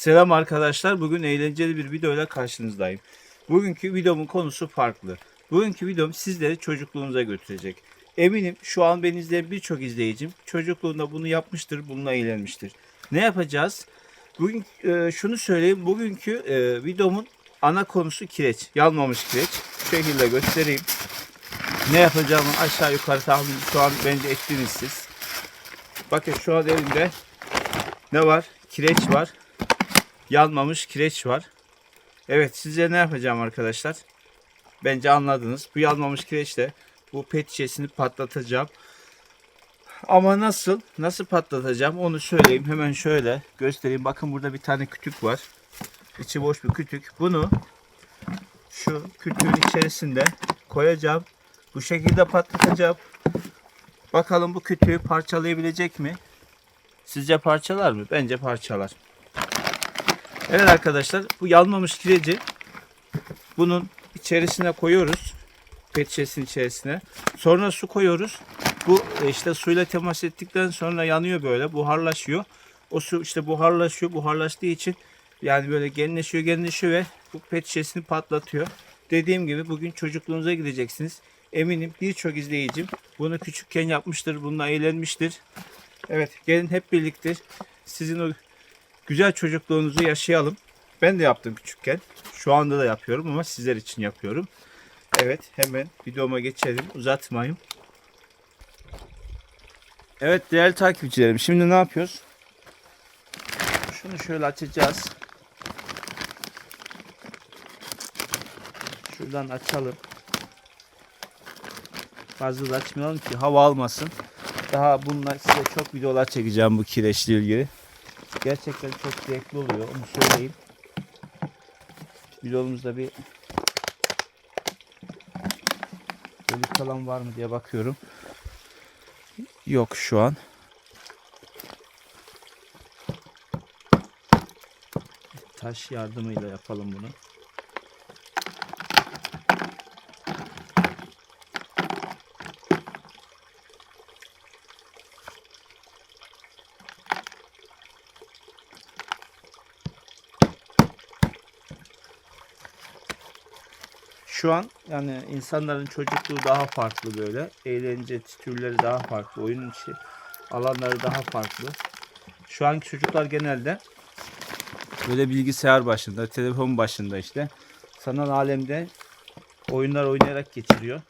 Selam arkadaşlar. Bugün eğlenceli bir videoyla karşınızdayım. Bugünkü videomun konusu farklı. Bugünkü videom sizleri çocukluğunuza götürecek. Eminim şu an beni izleyen birçok izleyicim çocukluğunda bunu yapmıştır, bununla eğlenmiştir. Ne yapacağız? Bugün e, şunu söyleyeyim. Bugünkü e, videomun ana konusu kireç. Yanmamış kireç. Şu şekilde göstereyim. Ne yapacağımı aşağı yukarı tahmin şu an bence ettiniz siz. Bakın şu an elimde ne var? Kireç var. Yanmamış kireç var. Evet size ne yapacağım arkadaşlar? Bence anladınız. Bu yanmamış kireçle bu pet şişesini patlatacağım. Ama nasıl? Nasıl patlatacağım onu söyleyeyim. Hemen şöyle göstereyim. Bakın burada bir tane kütük var. İçi boş bir kütük. Bunu şu kütüğün içerisinde koyacağım. Bu şekilde patlatacağım. Bakalım bu kütüğü parçalayabilecek mi? Sizce parçalar mı? Bence parçalar. Evet arkadaşlar bu yanmamış kireci bunun içerisine koyuyoruz. Pet içerisine. Sonra su koyuyoruz. Bu e, işte suyla temas ettikten sonra yanıyor böyle buharlaşıyor. O su işte buharlaşıyor. Buharlaştığı için yani böyle genleşiyor genleşiyor ve bu pet patlatıyor. Dediğim gibi bugün çocukluğunuza gideceksiniz. Eminim birçok izleyicim bunu küçükken yapmıştır. Bununla eğlenmiştir. Evet gelin hep birlikte sizin o güzel çocukluğunuzu yaşayalım. Ben de yaptım küçükken. Şu anda da yapıyorum ama sizler için yapıyorum. Evet hemen videoma geçelim. Uzatmayayım. Evet değerli takipçilerim şimdi ne yapıyoruz? Şunu şöyle açacağız. Şuradan açalım. Fazla da açmayalım ki hava almasın. Daha bunlar size çok videolar çekeceğim bu kireçle ilgili. Gerçekten çok zevkli oluyor onu söyleyeyim. Videomuzda bir delik falan var mı diye bakıyorum. Yok şu an. Taş yardımıyla yapalım bunu. Şu an yani insanların çocukluğu daha farklı böyle. Eğlence türleri daha farklı. Oyun içi alanları daha farklı. Şu anki çocuklar genelde böyle bilgisayar başında, telefon başında işte sanal alemde oyunlar oynayarak geçiriyor.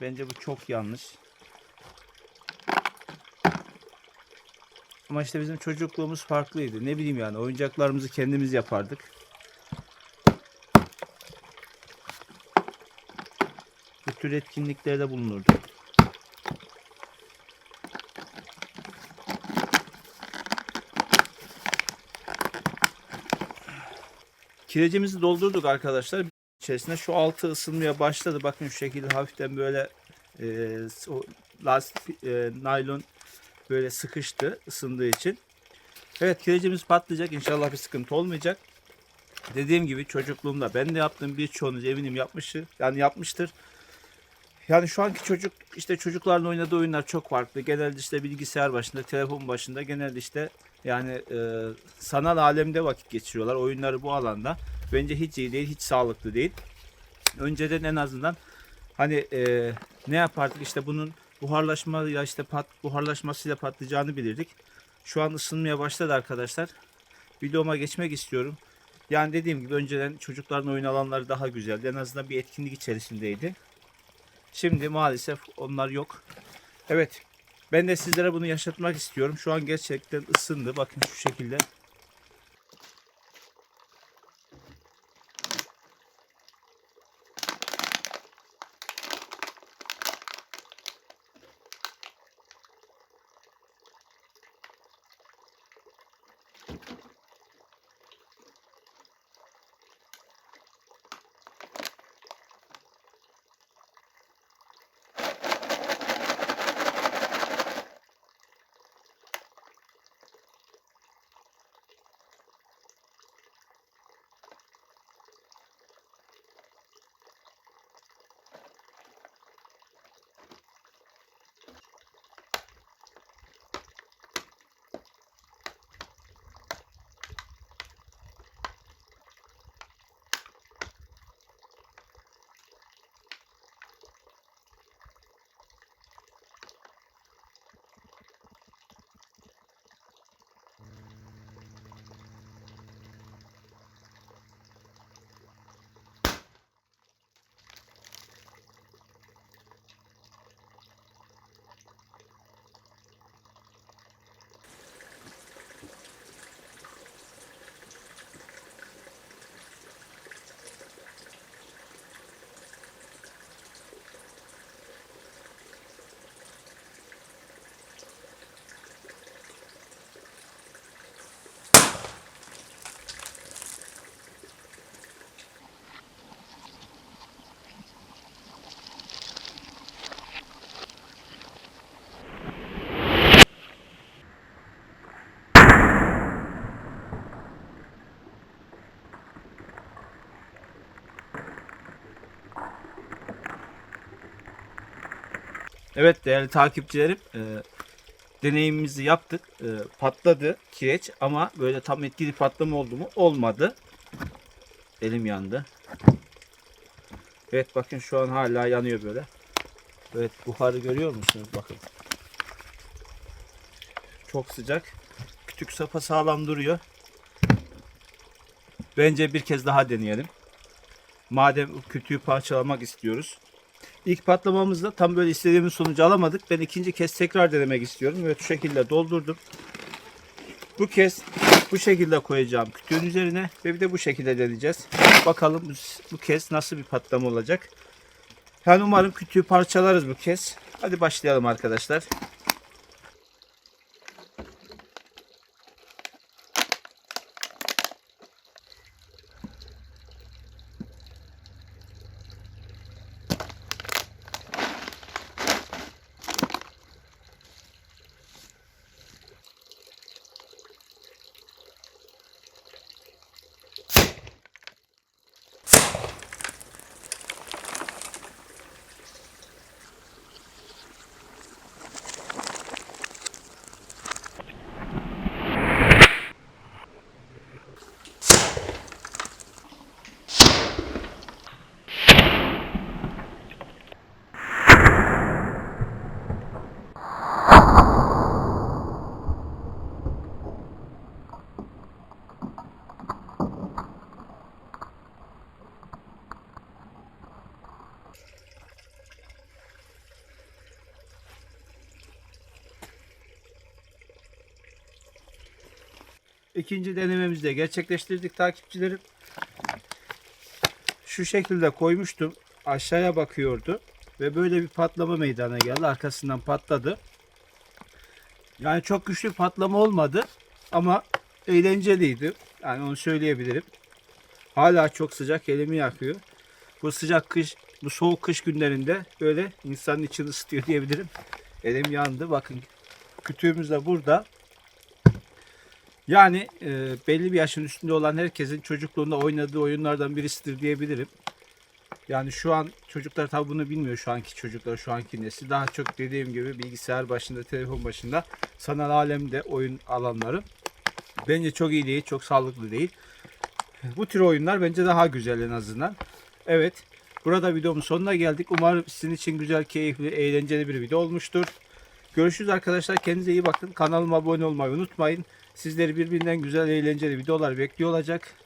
Bence bu çok yanlış. Ama işte bizim çocukluğumuz farklıydı. Ne bileyim yani oyuncaklarımızı kendimiz yapardık. Tür etkinliklerde bulunurdu. Kirecimizi doldurduk arkadaşlar. İçerisinde şu altı ısınmaya başladı. Bakın şu şekilde hafiften böyle e, o lastik e, naylon böyle sıkıştı ısındığı için. Evet kirecimiz patlayacak. İnşallah bir sıkıntı olmayacak. Dediğim gibi çocukluğumda ben de yaptım. Birçoğunuz eminim yapmıştır. Yani yapmıştır. Yani şu anki çocuk işte çocukların oynadığı oyunlar çok farklı. Genelde işte bilgisayar başında, telefon başında genelde işte yani e, sanal alemde vakit geçiriyorlar. Oyunları bu alanda. Bence hiç iyi değil, hiç sağlıklı değil. Önceden en azından hani e, ne yapardık işte bunun buharlaşma ya işte pat, buharlaşmasıyla patlayacağını bilirdik. Şu an ısınmaya başladı arkadaşlar. Videoma geçmek istiyorum. Yani dediğim gibi önceden çocukların oyun alanları daha güzeldi. En azından bir etkinlik içerisindeydi. Şimdi maalesef onlar yok. Evet. Ben de sizlere bunu yaşatmak istiyorum. Şu an gerçekten ısındı. Bakın şu şekilde. Evet değerli takipçilerim e, deneyimimizi yaptık. E, patladı kireç ama böyle tam etkili patlama oldu mu? Olmadı. Elim yandı. Evet bakın şu an hala yanıyor böyle. Evet buharı görüyor musunuz? Bakın. Çok sıcak. Kütük sapa sağlam duruyor. Bence bir kez daha deneyelim. Madem kütüğü parçalamak istiyoruz. İlk patlamamızda tam böyle istediğimiz sonucu alamadık. Ben ikinci kez tekrar denemek istiyorum. Evet şu şekilde doldurdum. Bu kez bu şekilde koyacağım kütüğün üzerine ve bir de bu şekilde deneyeceğiz. Bakalım bu, bu kez nasıl bir patlama olacak. Yani umarım kütüğü parçalarız bu kez. Hadi başlayalım arkadaşlar. İkinci denememizi de gerçekleştirdik takipçilerim. Şu şekilde koymuştum. Aşağıya bakıyordu. Ve böyle bir patlama meydana geldi. Arkasından patladı. Yani çok güçlü patlama olmadı. Ama eğlenceliydi. Yani onu söyleyebilirim. Hala çok sıcak elimi yakıyor. Bu sıcak kış, bu soğuk kış günlerinde böyle insanın içini ısıtıyor diyebilirim. Elim yandı. Bakın kütüğümüz de burada. Yani e, belli bir yaşın üstünde olan herkesin çocukluğunda oynadığı oyunlardan birisidir diyebilirim. Yani şu an çocuklar tabi bunu bilmiyor şu anki çocuklar, şu anki nesil. Daha çok dediğim gibi bilgisayar başında, telefon başında sanal alemde oyun alanları. Bence çok iyi değil, çok sağlıklı değil. Bu tür oyunlar bence daha güzel en azından. Evet, burada videomun sonuna geldik. Umarım sizin için güzel, keyifli, eğlenceli bir video olmuştur. Görüşürüz arkadaşlar. Kendinize iyi bakın. Kanalıma abone olmayı unutmayın. Sizleri birbirinden güzel, eğlenceli videolar bekliyor olacak.